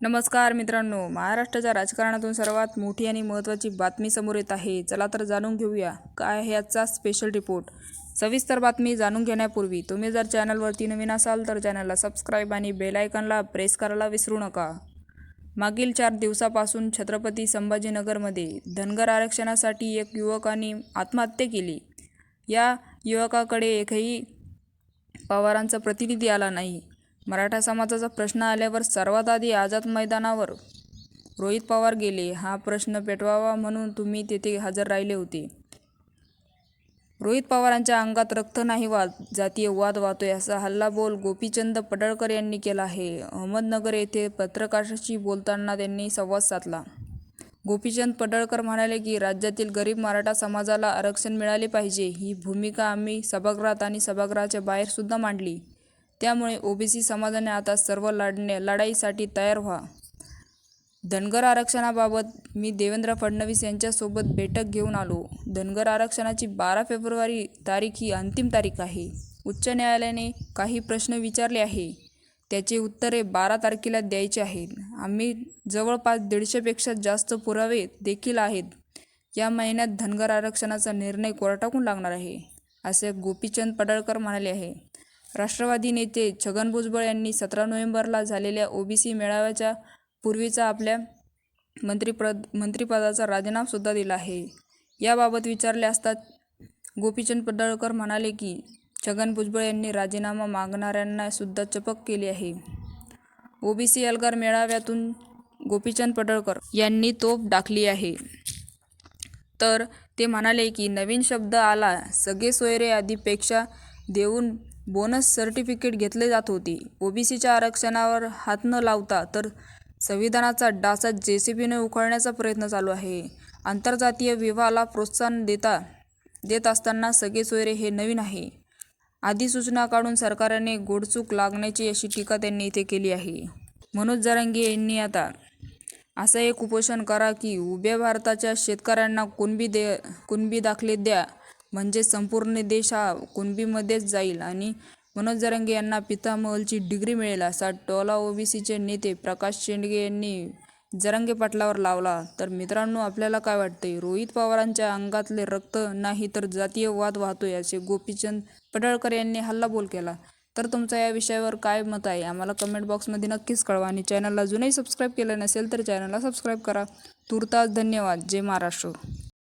नमस्कार मित्रांनो महाराष्ट्राच्या राजकारणातून सर्वात मोठी आणि महत्त्वाची बातमी समोर येत आहे. चला तर जाणून घेऊया काय आहे स्पेशल रिपोर्ट सविस्तर बातमी जाणून घेण्यापूर्वी तुम्ही जर चॅनलवरती नवीन असाल तर चॅनलला सबस्क्राईब आणि बेलायकनला प्रेस करायला विसरू नका. मागील चार दिवसापासून छत्रपती संभाजीनगरमध्ये धनगर आरक्षणासाठी एक युवकाने आत्महत्या केली. या युवकाकडे एकही पवारांचा प्रतिनिधी आला नाही. मराठा समाजाचा प्रश्न आल्यावर सर्वात आधी आझाद मैदानावर रोहित पवार गेले. हा प्रश्न पेटवावा म्हणून तुम्ही तेथे हजर राहिले होते. रोहित पवारांच्या अंगात रक्त नाही वाद जातीय वाद वाहतोय असा हल्लाबोल गोपीचंद पडळकर यांनी केला आहे. अहमदनगर येथे पत्रकाराशी बोलताना त्यांनी संवाद साधला. गोपीचंद पडळकर म्हणाले की राज्यातील गरीब मराठा समाजाला आरक्षण मिळाले पाहिजे. ही भूमिका आम्ही सभागृहात आणि सभागृहाच्या बाहेरसुद्धा मांडली. त्यामुळे ओबीसी समाजाने आता सर्व लढणे लढाईसाठी तयार व्हा. धनगर आरक्षणाबाबत मी देवेंद्र फडणवीस यांच्यासोबत बैठक घेऊन आलो. धनगर आरक्षणाची बारा फेब्रुवारी तारीख ही अंतिम तारीख आहे. उच्च न्यायालयाने काही प्रश्न विचारले आहे. त्याचे उत्तरे बारा तारखेला द्यायचे आहेत. आम्ही जवळपास दीडशेपेक्षा जास्त पुरावे देखील आहेत. या महिन्यात धनगर आरक्षणाचा निर्णय कोर्टाकून लागणार आहे असे गोपीचंद पडळकर म्हणाले आहे. राष्ट्रवादी नेते छगन भुजबळ यांनी सतरा नोव्हेंबरला झालेल्या ओबीसी मेळाव्याच्या पूर्वीचा आपल्या मंत्रिपद मंत्रिपदाचा राजीनामासुद्धा दिला आहे. याबाबत विचारले असता गोपीचंद पडळकर म्हणाले की छगन भुजबळ यांनी राजीनामा मागणाऱ्यांना सुद्धा चपक केली आहे. ओबीसी एल्गार मेळाव्यातून गोपीचंद पडळकर यांनी तोप डाकली आहे. तर ते म्हणाले की नवीन शब्द आला सगळे सोयरे आधीपेक्षा देऊन बोनस सर्टिफिकेट घेतले जात होते. ओबीसीच्या आरक्षणावर हात न लावता तर संविधानाचा डासा जे सी बीने उखळण्याचा प्रयत्न चालू आहे. आंतरजातीय विवाहाला प्रोत्साहन देता देत असताना सगळे सोयरे हे नवीन आहे. अधिसूचना काढून सरकारने गोडचूक लागण्याची अशी टीका त्यांनी इथे केली आहे. मनोज जरांगे यांनी आता असं एक उपोषण करा की उभ्या भारताच्या शेतकऱ्यांना कुणबी दे कुणबी दाखले द्या. म्हणजे संपूर्ण देश हा कुणबीमध्येच जाईल. आणि मनोज जरांगे यांना पितामहलची डिग्री मिळेल असा टोला ओबीसीचे नेते प्रकाश शेंडगे यांनी जरांगे पाटलावर लावला. तर मित्रांनो आपल्याला काय वाटते रोहित पवारांच्या अंगातले रक्त नाही तर जातीय वाद वाहतोय असे गोपीचंद पडळकर यांनी हल्लाबोल केला. तर तुमचं या विषयावर काय मत आहे? आम्हाला कमेंट बॉक्समध्ये नक्कीच कळवा आणि चॅनलला अजूनही सबस्क्राईब केलं नसेल तर चॅनलला सबस्क्राईब करा. तुर्तास धन्यवाद. जय महाराष्ट्र.